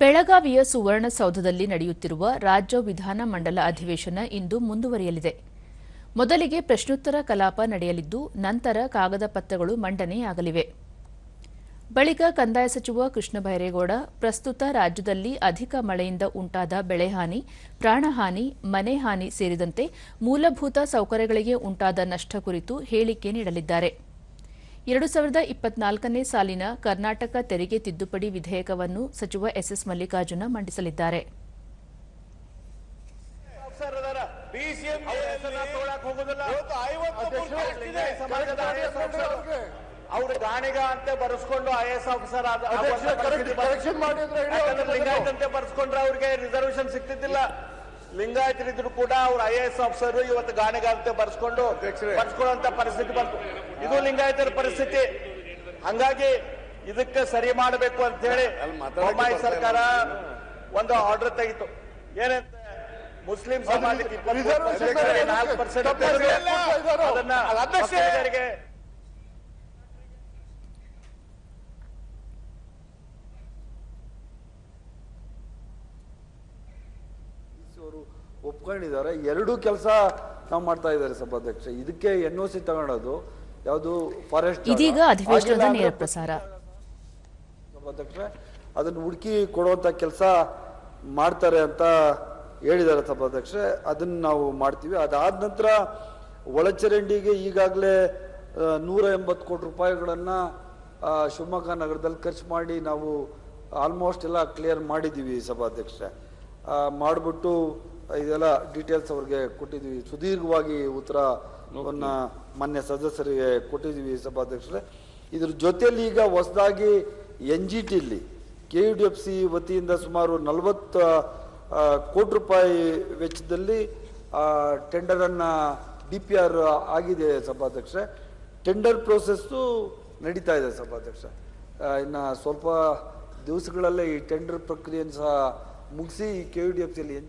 ಬೆಳಗಾವಿಯ ಸುವರ್ಣಸೌಧದಲ್ಲಿ ನಡೆಯುತ್ತಿರುವ ರಾಜ್ಯ ವಿಧಾನಮಂಡಲ ಅಧಿವೇಶನ ಇಂದು ಮುಂದುವರಿಯಲಿದೆ. ಮೊದಲಿಗೆ ಪ್ರಶ್ನೋತ್ತರ ಕಲಾಪ ನಡೆಯಲಿದ್ದು, ನಂತರ ಕಾಗದ ಪತ್ರಗಳು ಮಂಡನೆಯಾಗಲಿವೆ. ಬಳಿಕ ಕಂದಾಯ ಸಚಿವ ಕೃಷ್ಣ ಬೈರೇಗೌಡ, ಪ್ರಸ್ತುತ ರಾಜ್ಯದಲ್ಲಿ ಅಧಿಕ ಮಳೆಯಿಂದ ಉಂಟಾದ ಬೆಳೆಹಾನಿ ಪ್ರಾಣಹಾನಿ ಮನೆ ಹಾನಿ ಸೇರಿದಂತೆ ಮೂಲಭೂತ ಸೌಕರ್ಯಗಳಿಗೆ ಉಂಟಾದ ನಷ್ಟ ಕುರಿತು ಹೇಳಿಕೆ ನೀಡಲಿದ್ದಾರೆ. ಎರಡು ಸಾವಿರದ ಇಪ್ಪತ್ನಾಲ್ಕನೇ ಸಾಲಿನ ಕರ್ನಾಟಕ ತೆರಿಗೆ ತಿದ್ದುಪಡಿ ವಿಧೇಯಕವನ್ನು ಸಚಿವ ಎಸ್ಎಸ್ ಮಲ್ಲಿಕಾರ್ಜುನ ಮಂಡಿಸಲಿದ್ದಾರೆ. ಅವ್ರ. ಗಾಣಿಗ ಅಂತ ಬರ್ಸ್ಕೊಂಡು ಐ ಎಸ್ ಆಫೀಸರ್ ಲಿಂಗಾಯತ್ ಅಂತ ಬರ್ಸ್ಕೊಂಡ್ರೆ ಅವ್ರಿಗೆ ರಿಸರ್ವೇಶನ್ ಸಿಗ್ತಿದ್ದಿಲ್ಲ. ಲಿಂಗಾಯತರಿದ್ರು ಕೂಡ ಅವ್ರು ಐ ಎಸ್ ಆಫೀಸರ್ ಇವತ್ತು ಗಾಣಿಗ ಅಂತ ಬರ್ಸ್ಕೊಂಡು. ಬರ್ಸ್ಕೊಳ್ಳುವಂತ ಪರಿಸ್ಥಿತಿ ಬಂತು ಇದು ಲಿಂಗಾಯತರ ಪರಿಸ್ಥಿತಿ ಹಂಗಾಗಿ ಇದಕ್ಕೆ ಸರಿ ಮಾಡಬೇಕು ಅಂತ ಹೇಳಿ ಬೊಮ್ಮಾಯಿ ಸರ್ಕಾರ ಒಂದು ಆರ್ಡರ್ ತೆಗಿತು ಏನಂತ ಮುಸ್ಲಿಂ ಸಮಾಜಕ್ಕೆ ನಾಲ್ಕು ಪರ್ಸೆಂಟ್. ಅದನ್ನ ಒಪ್ಕೊಂಡಿದ್ದಾರೆ. ಎರಡೂ ಕೆಲಸ ನಾವು ಮಾಡ್ತಾ ಇದ್ದಾರೆ ಸಭಾಧ್ಯಕ್ಷ. ಇದಕ್ಕೆ ಎನ್ ಒ ಸಿ ತಗೊಳೋದು ಯಾವುದು ಫಾರೆಸ್ಟ್ ಇದೀಗ ಅಧಿವೇಶನದ ನೇರ ಪ್ರಸಾರ. ಸಭಾಧ್ಯಕ್ಷ ಅದನ್ನು ಹುಡುಕಿ ಕೊಡುವಂತ ಕೆಲಸ ಮಾಡ್ತಾರೆ ಅಂತ ಹೇಳಿದ್ದಾರೆ ಸಭಾಧ್ಯಕ್ಷ. ಅದನ್ನ ನಾವು ಮಾಡ್ತೀವಿ. ಅದಾದ ನಂತರ ಒಳಚರಂಡಿಗೆ ಈಗಾಗಲೇ ನೂರ ಎಂಬತ್ತು ಕೋಟಿ ರೂಪಾಯಿಗಳನ್ನು ಶಿವಮೊಗ್ಗ ನಗರದಲ್ಲಿ ಖರ್ಚು ಮಾಡಿ ನಾವು ಆಲ್ಮೋಸ್ಟ್ ಎಲ್ಲ ಕ್ಲಿಯರ್ ಮಾಡಿದ್ದೀವಿ ಸಭಾಧ್ಯಕ್ಷ. ಮಾಡಿಬಿಟ್ಟು ಇದೆಲ್ಲ ಡೀಟೇಲ್ಸ್ ಅವ್ರಿಗೆ ಕೊಟ್ಟಿದ್ವಿ ಸುದೀರ್ಘವಾಗಿ ಉತ್ತರವನ್ನು ಮಾನ್ಯ ಸದಸ್ಯರಿಗೆ ಕೊಟ್ಟಿದ್ವಿ ಸಭಾಧ್ಯಕ್ಷರೇ. ಇದ್ರ ಜೊತೆಯಲ್ಲಿ ಈಗ ಹೊಸದಾಗಿ N G ಟಿಲಿ K U D F C ವತಿಯಿಂದ ಸುಮಾರು ನಲವತ್ತು ಕೋಟಿ ರೂಪಾಯಿ ವೆಚ್ಚದಲ್ಲಿ ಟೆಂಡರನ್ನು ಡಿ ಪಿ ಆರ್ ಆಗಿದೆ ಸಭಾಧ್ಯಕ್ಷ ಟೆಂಡರ್ ಪ್ರೋಸೆಸ್ಸು ನಡೀತಾ ಇದೆ ಸಭಾಧ್ಯಕ್ಷ ಇನ್ನು ಸ್ವಲ್ಪ ದಿವಸಗಳಲ್ಲೇ ಈ ಟೆಂಡರ್ ಪ್ರಕ್ರಿಯೆಯನ್ನು ಸಹ ಮುಗಿಸಿ ಕೆ ಯು ಡಿ ಎಫ್ ಸಿಯಲ್ಲಿ